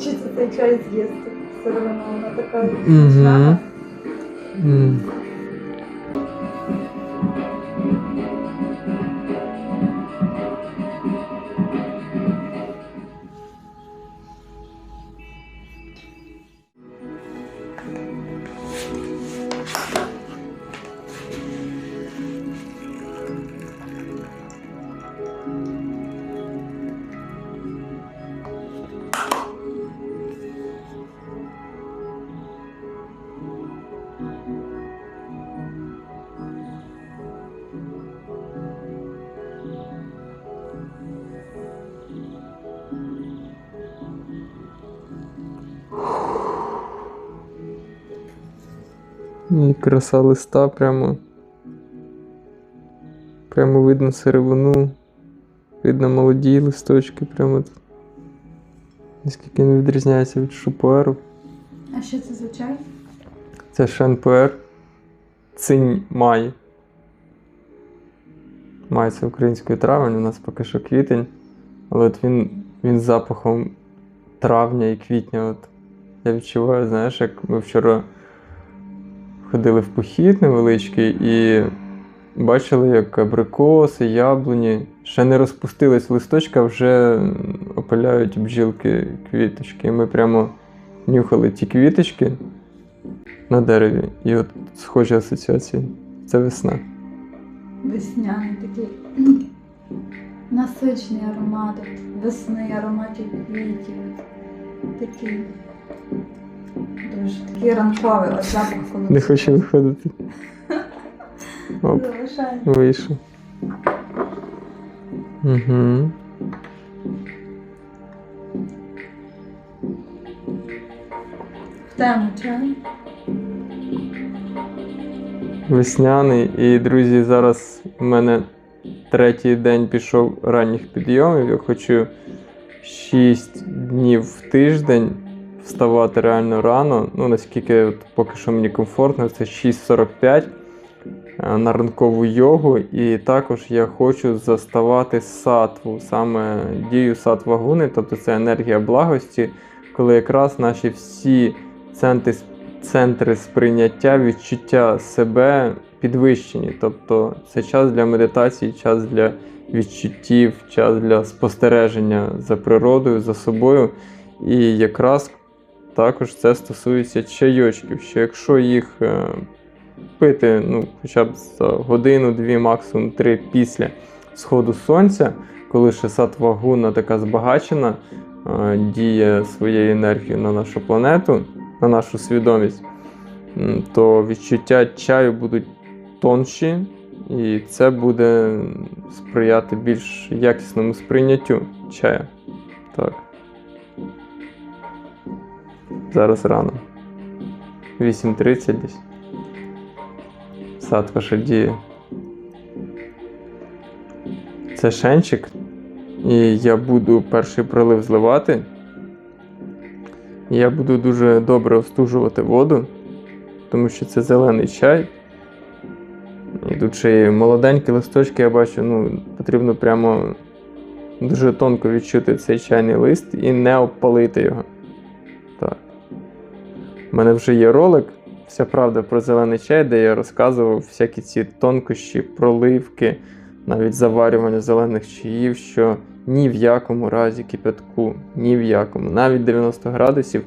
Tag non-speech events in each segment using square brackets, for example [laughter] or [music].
хочеться цей чай детства. Все равно она такая. Мгм. І краса листа прямо. Прямо видно сировину. Видно молоді листочки, прямо тут. Наскільки він відрізняється від шупуеру. А що це за чай? Це шанпуер. Цинь май. Май це українською травень, у нас поки що квітень. Але от він, він з запахом травня і квітня. От я відчуваю, знаєш, як ми вчора ходили в похід невеличкий і бачили, як абрикоси, яблуні ще не розпустились листочки, а вже опиляють бджілки квіточки. Ми прямо нюхали ті квіточки на дереві. І от схожі асоціації. Це весна. Весняний такий [clears throat] насичний аромат, весни, ароматів квітів. Такий дуже такий ранковий, от запах коли. Не хочу виходити. Оп, Залишай. вийшов. Угу. Тему чай. Весняний. І, друзі, зараз у мене третій день пішов ранніх підйомів. Я хочу 6 днів в тиждень вставати реально рано. Ну, наскільки от поки що мені комфортно, це 6.45 е, на ранкову йогу. І також я хочу заставати сатву, саме дію сатва-гуни, тобто це енергія благості, коли якраз наші всі центри центри сприйняття, відчуття себе підвищені. Тобто це час для медитації, час для відчуттів, час для спостереження за природою, за собою. І якраз також це стосується чайочків, що якщо їх е, пити ну, хоча б за годину-дві, максимум три після сходу сонця, коли ще сатва така збагачена, е, діє своєю енергією на нашу планету, на нашу свідомість, то відчуття чаю будуть тонші, і це буде сприяти більш якісному сприйняттю чаю. Так. Зараз рано. 8.30 десь. Сад діє. Це шенчик. І я буду перший пролив зливати. Я буду дуже добре остужувати воду, тому що це зелений чай. І тут ще й молоденькі листочки, я бачу, ну, потрібно прямо дуже тонко відчути цей чайний лист і не обпалити його. У мене вже є ролик, вся правда про зелений чай, де я розказував всякі ці тонкощі, проливки, навіть заварювання зелених чаїв, що ні в якому разі кипятку, ні в якому, навіть 90 градусів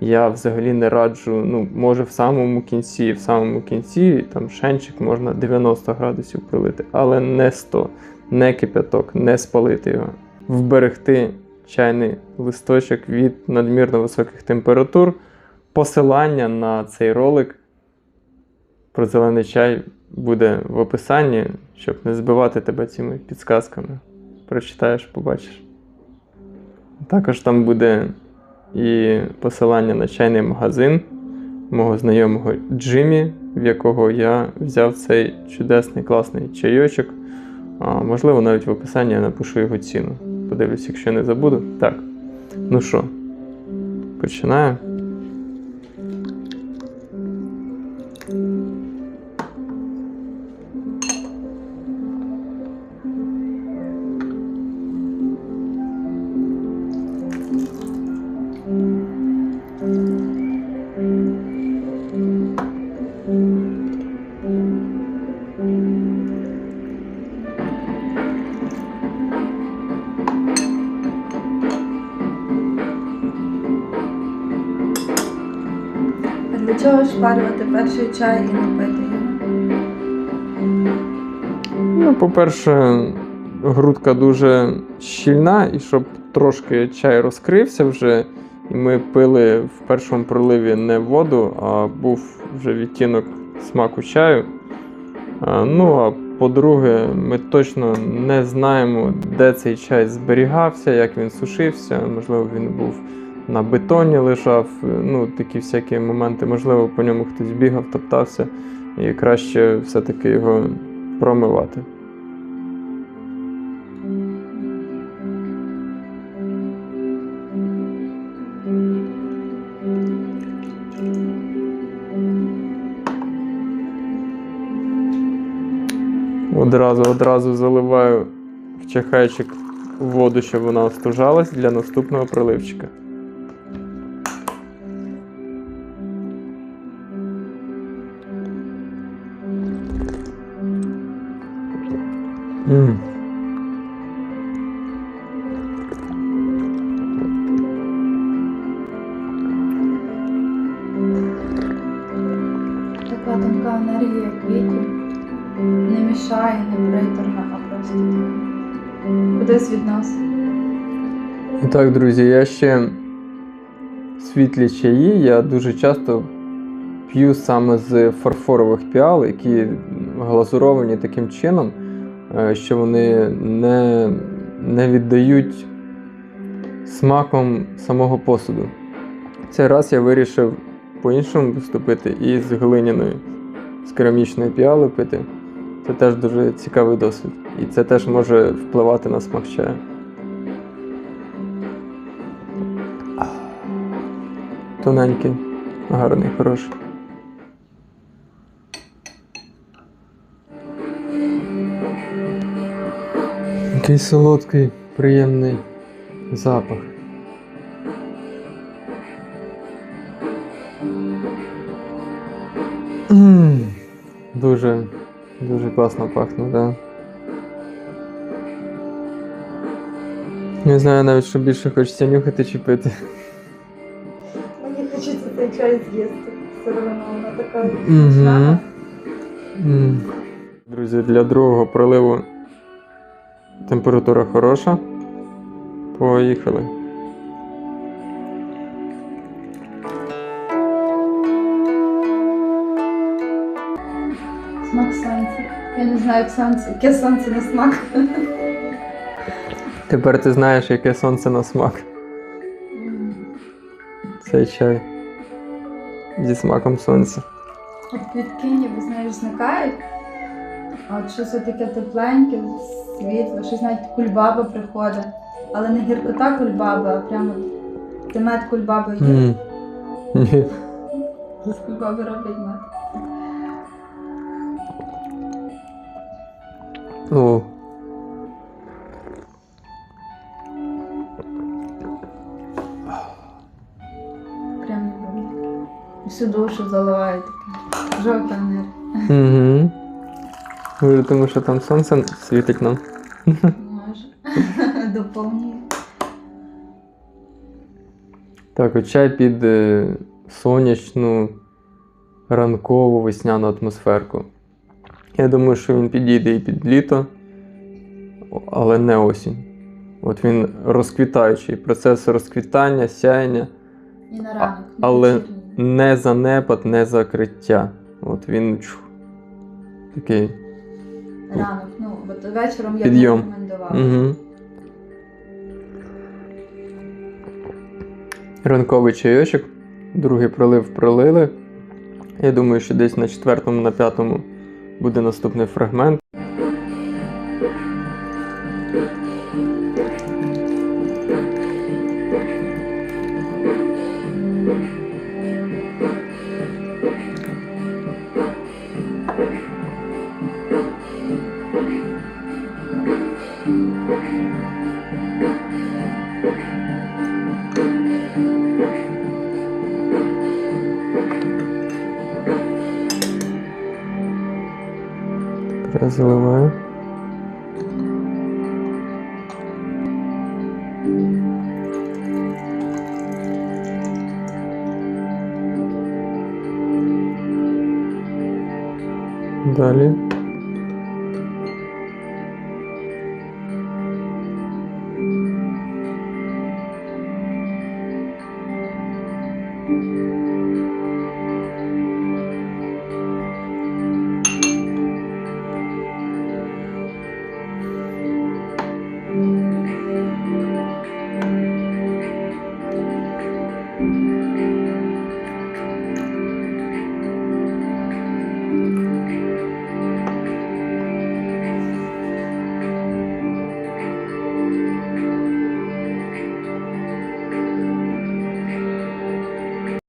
я взагалі не раджу, ну, може в самому кінці, в самому кінці там шенчик можна 90 градусів пролити, але не 100, не кипяток, не спалити його. Вберегти чайний листочок від надмірно високих температур. Посилання на цей ролик про зелений чай буде в описанні, щоб не збивати тебе цими підсказками. Прочитаєш, побачиш. Також там буде і посилання на чайний магазин мого знайомого Джиммі, в якого я взяв цей чудесний класний чайочок. А, можливо, навіть в описанні я напишу його ціну. Подивлюсь, якщо не забуду. Так. Ну що, починаю. Чого ж парювати перший чай і не пити його? Ну, по-перше, грудка дуже щільна, і щоб трошки чай розкрився вже, і ми пили в першому проливі не воду, а був вже відтінок смаку чаю. Ну, а по-друге, ми точно не знаємо, де цей чай зберігався, як він сушився. Можливо, він був на бетоні лежав. Ну, такі всякі моменти. Можливо, по ньому хтось бігав, топтався, і краще все-таки його промивати. Одразу, одразу заливаю в чахайчик воду, щоб вона остужалась для наступного приливчика. Така тонка енергія квітів. Не мішає, не приторна, а просто кудись від нас. І так, друзі, я ще світлі чаї. Я дуже часто п'ю саме з фарфорових піал, які глазуровані таким чином, що вони не, не віддають смаком самого посуду. Цей раз я вирішив по-іншому поступити і з глиняної, з керамічної піали пити. Це теж дуже цікавий досвід. І це теж може впливати на смак чаю. Тоненький, гарний, хороший. Який солодкий, приємний запах. Дуже, дуже класно пахне, да. Не знаю навіть, що більше хочеться нюхати чи пити. Мені хочеться цей чай з'їсти. Все одно вона така. Друзі, для другого проливу температура хороша. Поїхали. Смак сонця. Я не знаю, як сонце, яке сонце на смак. Тепер ти знаєш, яке сонце на смак. Цей чай. Зі смаком сонця. От квітки ніби, знаєш, зникають. А от щось таке тепленьке, світле, щось навіть кульбаба приходить. Але не гіркота кульбаби, а прямо ти мед кульбаби. З кульбаби роблять мед. О. Прям всю душу заливає таке. Жовта енергія. Угу. Може, тому що там сонце світить нам. Може. [laughs] Доповнює. Так, чай під е, сонячну ранкову весняну атмосферку. Я думаю, що він підійде і під літо, але не осінь. От він розквітаючий, процес розквітання, сяєння, І на ранок. але не занепад, не закриття. От він чух, такий. Ранок. Ну, от вечором я Підйом. не рекомендувала. Угу. Ранковий чайочок, другий пролив пролили. Я думаю, що десь на четвертому, на п'ятому буде наступний фрагмент. заливаю. Далее.